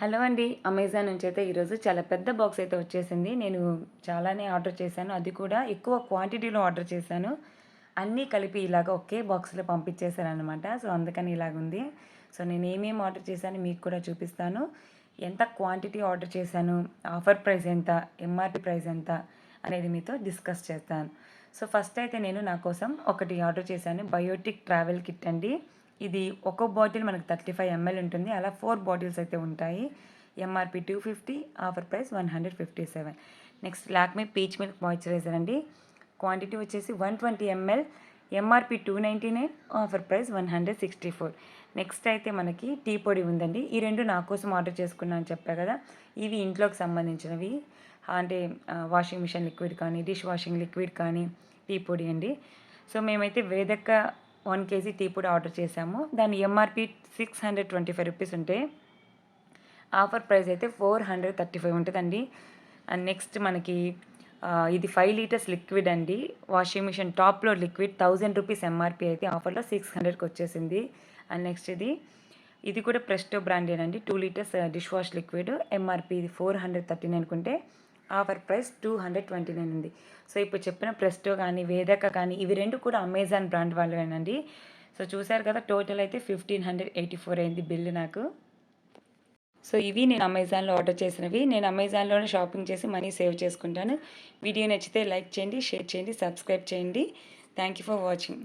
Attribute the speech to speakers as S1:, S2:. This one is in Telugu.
S1: హలో అండి అమెజాన్ నుంచి అయితే ఈరోజు చాలా పెద్ద బాక్స్ అయితే వచ్చేసింది. నేను చాలానే ఆర్డర్ చేశాను. అది కూడా ఎక్కువ క్వాంటిటీలో ఆర్డర్ చేశాను. అన్నీ కలిపి ఇలాగ ఒకే బాక్స్లో పంపించేశారనమాట సో అందుకని ఇలాగుంది సో నేను ఏమేమి ఆర్డర్ చేశాను మీకు కూడా చూపిస్తాను. ఎంత క్వాంటిటీ ఆర్డర్ చేశాను ఆఫర్ ప్రైస్ ఎంత ఎంఆర్పి ప్రైస్ ఎంత అనేది మీతో డిస్కస్ చేస్తాను. సో ఫస్ట్ అయితే నేను నా కోసం ఒకటి ఆర్డర్ చేశాను బయోటిక్ ట్రావెల్ కిట్ అండి. ఇది ఒక బాటిల్ మనకు థర్టీ ఫైవ్ ఎంఎల్ ఉంటుంది. అలా ఫోర్ బాటిల్స్ అయితే ఉంటాయి. MRP two fifty offer price one hundred fifty seven next Lakme peach milk moisturiser అండి. క్వాంటిటీ వచ్చేసి one twenty ML. MRP two ninety nine offer price one hundred sixty four next అయితే మనకి టీ పొడి ఉందండి. ఈ రెండు నా కోసం ఆర్డర్ చేసుకున్నాను చెప్పా కదా. ఇవి ఇంట్లోకి సంబంధించినవి. అంటే వాషింగ్ మిషన్ లిక్విడ్ కానీ డిష్ వాషింగ్ లిక్విడ్ కానీ టీ పొడి అండి. సో మేమైతే వేదక్క వన్ కేజీ టీ పొడి ఆర్డర్ చేసాము దాని MRP six hundred twenty five rupees ఉంటే ఆఫర్ ప్రైస్ అయితే ఫోర్ హండ్రెడ్ థర్టీ ఫైవ్ ఉంటుందండి. అండ్ నెక్స్ట్ మనకి ఇది ఫైవ్ లీటర్స్ లిక్విడ్ అండి. వాషింగ్ మిషన్ టాప్లో లిక్విడ్ థౌజండ్ రూపీస్ ఎంఆర్పి అయితే ఆఫర్లో సిక్స్ హండ్రెడ్కి వచ్చేసింది. అండ్ నెక్స్ట్ ఇది ఇది కూడా Presto బ్రాండేనండి. Two litres dish wash liquid. MRP ఇది ఫోర్ హండ్రెడ్ థర్టీ నైన్ అనుకుంటే offer price two hundred twenty nine ఉంది. సో ఇప్పుడు చెప్పిన ప్రెస్టో కానీ వేదక కానీ ఇవి రెండు కూడా అమెజాన్ బ్రాండ్ వాళ్ళవేనండి. సో చూసారు కదా టోటల్ అయితే ఫిఫ్టీన్ హండ్రెడ్ ఎయిటీ ఫోర్ అయింది బిల్లు నాకు. సో ఇవి నేను అమెజాన్లో ఆర్డర్ చేసినవి. నేను అమెజాన్లోనే షాపింగ్ చేసి మనీ సేవ్ చేసుకుంటాను. వీడియో నచ్చితే లైక్ చేయండి షేర్ చేయండి సబ్స్క్రైబ్ చేయండి. Thank you for watching.